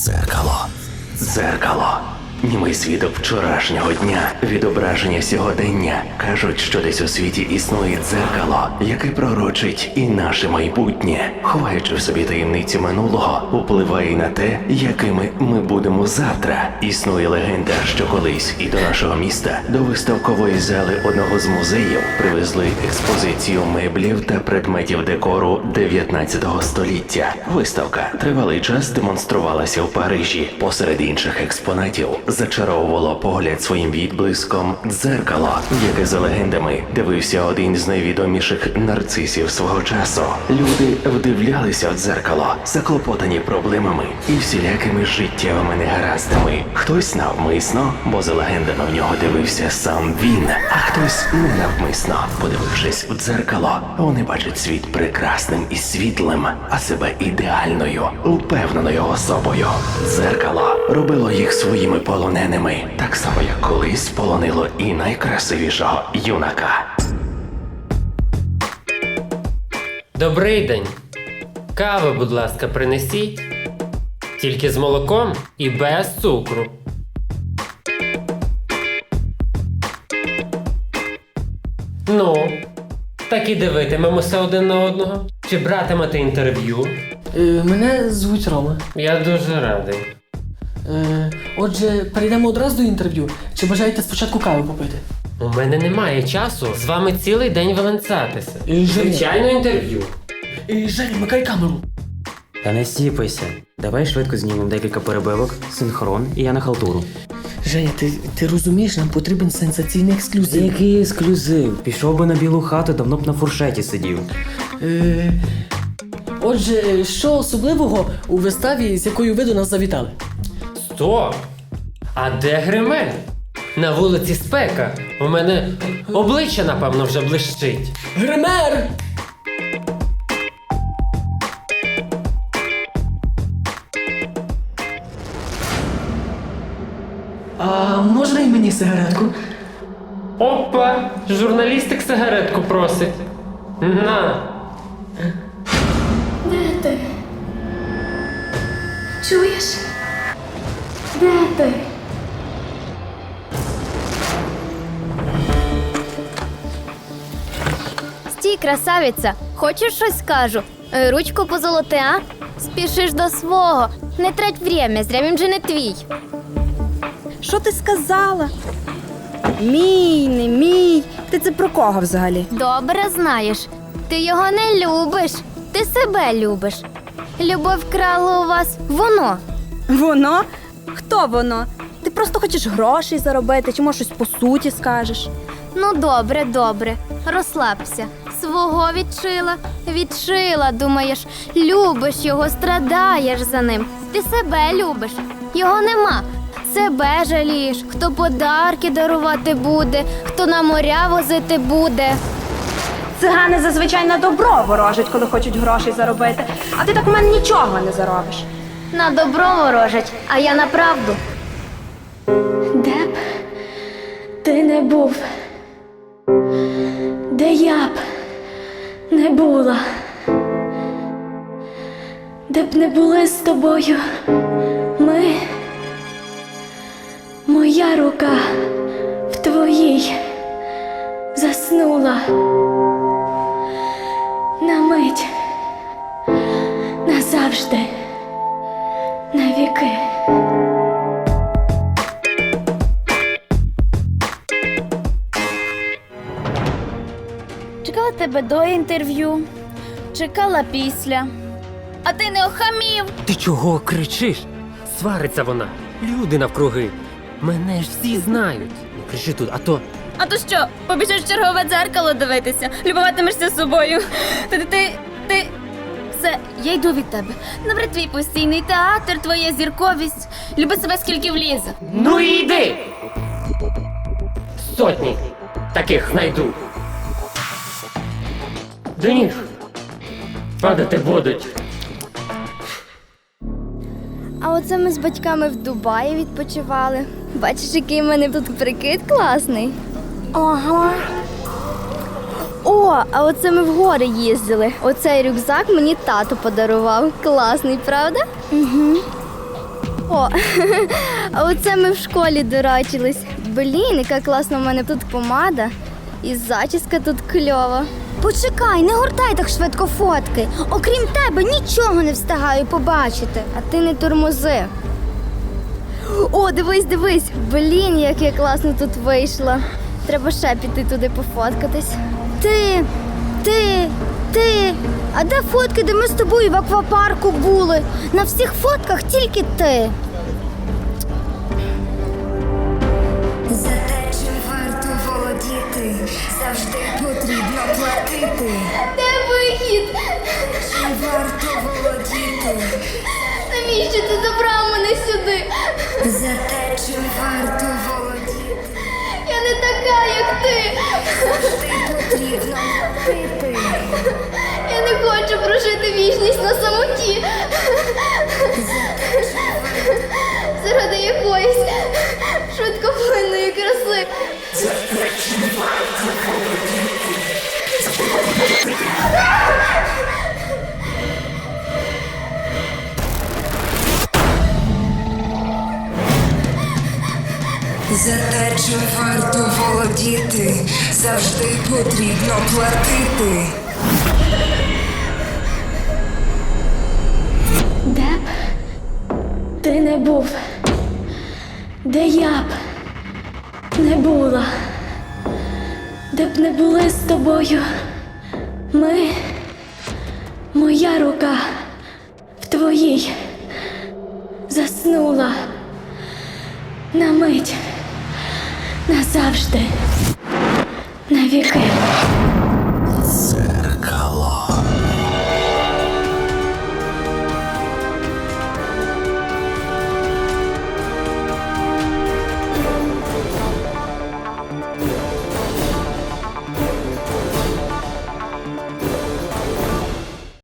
Дзеркало. Дзеркало. Німий свідок вчорашнього дня, відображення сьогодення. Кажуть, що десь у світі існує дзеркало, яке пророчить і наше майбутнє, ховаючи в собі таємниці минулого, впливає на те, якими ми будемо завтра. Існує легенда, що колись і до нашого міста, до виставкової зали одного з музеїв, привезли експозицію меблів та предметів декору 19 століття. Виставка тривалий час демонструвалася в Парижі. Посеред інших експонатів зачаровувало погляд своїм відблиском дзеркало, яке за легендами дивився один з найвідоміших нарцисів свого часу. Люди вдивлялися в дзеркало, заклопотані проблемами і всілякими життєвими негараздами. Хтось навмисно, бо за легендами в нього дивився сам він, а хтось ненавмисно, подивившись в дзеркало, вони бачать світ прекрасним і світлим, а себе ідеальною, впевненою особою. Дзеркало робило їх своїми полоненими, так само як колись полонило і найкрасивішого юнака. Добрий день. Кави, будь ласка, принесіть. Тільки з молоком і без цукру. Ну, так і дивитимемося один на одного. Чи братимете інтерв'ю? Е, мене звуть Рома. Я дуже радий. Е, отже, перейдемо одразу до інтерв'ю. Чи бажаєте спочатку каву попити? У мене немає часу з вами цілий день валенцатися. Женя. Звичайно, інтерв'ю. Е, Женя, вмикай камеру. Та не сіпайся. Давай швидко знімемо декілька перебивок, синхрон і я на халтуру. Женя, ти, ти розумієш, нам потрібен сенсаційний ексклюзив. Який ексклюзив? Пішов би на білу хату, давно б на фуршеті сидів. Е, отже, що особливого у виставі, з якою ви до нас завітали? Стоп! А де гримель? На вулиці спека. У мене обличчя, напевно, вже блищить. Гример! А можна і мені сигаретку? Опа! Журналістик сигаретку просить. На. Де ти? Чуєш? Де ти? Стій, красавиця, хочеш щось скажу? Е, Ручку позолоти, а? Спішиш до свого. Не трать время, зря він же не твій. Що ти сказала? Мій, не мій. Ти це про кого взагалі? Добре знаєш. Ти його не любиш, ти себе любиш. Любов крало у вас воно. Воно? Хто воно? Ти просто хочеш грошей заробити, чи може щось по суті скажеш? Ну, добре, добре. Розслабся. Свого відшила, відшила, думаєш, любиш його, страдаєш за ним. Ти себе любиш, його нема. Себе жалієш, хто подарки дарувати буде, хто на моря возити буде. Цигани зазвичай на добро ворожать, коли хочуть грошей заробити. А ти так в мене нічого не заробиш. На добро ворожать, а я на правду. Де б ти не був? Де я б не була? Де б не були з тобою ми? Моя рука в твоїй заснула тебе до інтерв'ю, чекала після. А ти не охамів. Ти чого кричиш? Свариться вона. Люди навкруги. Мене ж всі знають. Не кричи тут, а то. А то що, побіжиш в чергове дзеркало дивитися, любуватимешся собою. Ти, ти, ти, ти. Все, я йду від тебе. Добре, твій постійний театр, твоя зірковість. Люби себе скільки влізе. Ну і йди! Сотні таких знайду. До ніг. Падати будуть. А оце ми з батьками в Дубаї відпочивали. Бачиш, який в мене тут прикид класний. Ага. О, а оце ми в гори їздили. Оцей рюкзак мені тато подарував. Класний, правда? Угу. О, а оце ми в школі дурачились. Блін, яка класна в мене тут помада. І зачіска тут кльова. Почекай, не гортай так швидко фотки. Окрім тебе нічого не встигаю побачити. А ти не тормози. О, дивись, дивись. Блін, як я класно тут вийшла. Треба ще піти туди пофоткатись. Ти, ти, ти. А де фотки, де ми з тобою в аквапарку були? На всіх фотках тільки ти. Завжди потрібно платити. Де вихід? Чим варто володіти, Навіщо ти забрав мене сюди? за те, чим варто володіти, Я не така, як ти. завжди потрібно платити. Я не хочу прожити вічність на самоті. Заради За те, чим варто володіти, завжди потрібно платити. Де б ти не був, де я б не була, де б не були з тобою ми, моя рука в твоїй заснула на мить назавжди, навіки.